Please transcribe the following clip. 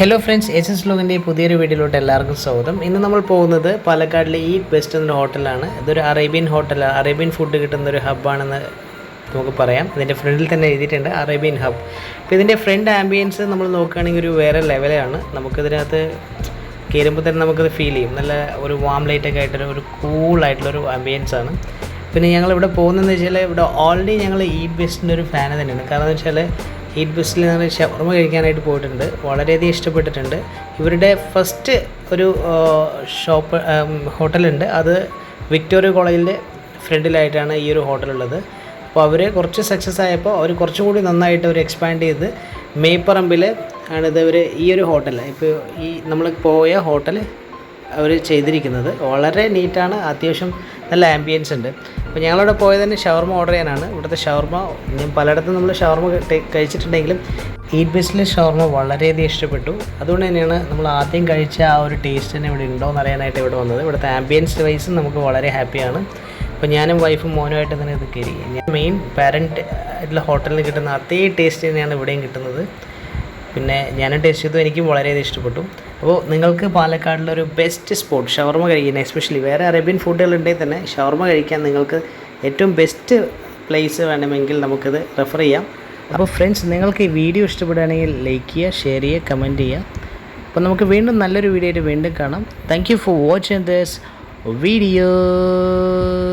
Hello friends S S ലോകിന്റെ പുതിയൊരു വീഡിയോയിലോട്ട് എല്ലാവർക്കും സ്വാഗതം. ഇന്ന് നമ്മൾ പോകുന്നത് പാലക്കാടിലെ ഈ ബെസ്റ്റ് എന്നൊരു ഹോട്ടലാണ് ഇതൊരു അറേബ്യൻ ഹോട്ടലാണ് അറേബ്യൻ ഫുഡ് കിട്ടുന്ന ഒരു ഹബ്ബാണെന്ന് നമുക്ക് പറയാം. ഇതിന്റെ ഫ്രണ്ടിൽ തന്നെ എഴുതിയിട്ടുണ്ട് അറേബ്യൻ ഹബ് അപ്പോൾ ഇതിന്റെ ഫ്രണ്ട് ആംബിയൻസ് നമ്മൾ നോക്കുകയാണെങ്കിൽ ഒരു വേറെ ലെവലാണ് നമുക്കിതിനകത്ത് കയറുമ്പോൾ തന്നെ നമുക്കത് ഫീൽ ചെയ്യും. നല്ല ഒരു വാം ലൈറ്റൊക്കെ ആയിട്ടുള്ള ഒരു കൂളായിട്ടുള്ളൊരു ആംബിയൻസ് ആണ്. പിന്നെ ഞങ്ങൾ ഇവിടെ പോകുന്നതെന്ന് വെച്ചാൽ ഇവിടെ ഓൾറെഡി ഞങ്ങൾ ഈ ബെസ്റ്റിന്റെ ഒരു ഫാൻ തന്നെയാണ്. കാരണം എന്ന് വെച്ചാൽ ഈറ്റ് ബസ്സിൽ നിന്ന് ഷവർമ കഴിക്കാനായിട്ട് പോയിട്ടുണ്ട്. വളരെയധികം ഇഷ്ടപ്പെട്ടിട്ടുണ്ട്. ഇവരുടെ ഫസ്റ്റ് ഒരു ഷോപ്പ് ഹോട്ടലുണ്ട്. അത് വിക്ടോറിയ കോളേജിന്റെ ഫ്രണ്ടിലായിട്ടാണ് ഈ ഒരു ഹോട്ടലുള്ളത്. അപ്പോൾ അവർ കുറച്ച് സക്സസ് ആയപ്പോൾ അവർ കുറച്ചും കൂടി നന്നായിട്ട് അവർ എക്സ്പാൻഡ് ചെയ്ത് മേപ്പറമ്പിൽ ആണിത് അവർ ഈ ഒരു ഹോട്ടൽ ഇപ്പോൾ ഈ നമ്മൾ പോയ ഹോട്ടൽ അവർ ചെയ്തിരിക്കുന്നത്. വളരെ നീറ്റാണ്. അത്യാവശ്യം നല്ല ആംബിയൻസ് ഉണ്ട്. അപ്പോൾ ഞങ്ങളവിടെ പോയത് തന്നെ ഷവർമ ഓർഡർ ചെയ്യാനാണ്. ഇവിടുത്തെ ഷവർമ ഞാൻ പലയിടത്തും നമ്മൾ ഷവർമ കഴിച്ചിട്ടുണ്ടെങ്കിലും ഈറ്റ് ബേസിലെ ഷവർമ വളരെയധികം ഇഷ്ടപ്പെട്ടു. അതുകൊണ്ട് തന്നെയാണ് നമ്മൾ ആദ്യം കഴിച്ച ആ ഒരു ടേസ്റ്റ് തന്നെ ഇവിടെ ഉണ്ടോ എന്ന് അറിയാനായിട്ട് ഇവിടെ വന്നത്. ഇവിടുത്തെ ആംബിയൻസ് വൈസും നമുക്ക് വളരെ ഹാപ്പിയാണ് അപ്പോൾ ഞാനും വൈഫും മോനുമായിട്ട് തന്നെ ഇത് കയറി. ഞാൻ മെയിൻ പാരന്റ് ആയിട്ടുള്ള ഹോട്ടലിൽ കിട്ടുന്ന അതേ ടേസ്റ്റ് തന്നെയാണ് ഇവിടെയും കിട്ടുന്നത്. പിന്നെ ഞാൻ ടേസ്റ്റ് ചെയ്തു എനിക്കും വളരെയധികം ഇഷ്ടപ്പെട്ടു. അപ്പോൾ നിങ്ങൾക്ക് പാലക്കാടിലെ ഒരു ബെസ്റ്റ് സ്പോട്ട് ഷവർമ കഴിക്കാൻ എസ്പെഷ്യലി വേറെ അറേബ്യൻ ഫുഡുകൾ ഉണ്ടെങ്കിൽ തന്നെ ഷവർമ കഴിക്കാൻ നിങ്ങൾക്ക് ഏറ്റവും ബെസ്റ്റ് പ്ലേസ് വേണമെങ്കിൽ നമുക്കിത് റെഫർ ചെയ്യാം. അപ്പോൾ ഫ്രണ്ട്സ് നിങ്ങൾക്ക് ഈ വീഡിയോ ഇഷ്ടപ്പെടുകയാണെങ്കിൽ ലൈക്ക് ചെയ്യുക ഷെയർ ചെയ്യുക കമന്റ് ചെയ്യുക. അപ്പോൾ നമുക്ക് വീണ്ടും നല്ലൊരു വീഡിയോ ആയിട്ട് വീണ്ടും കാണാം. Thank you for watching this videos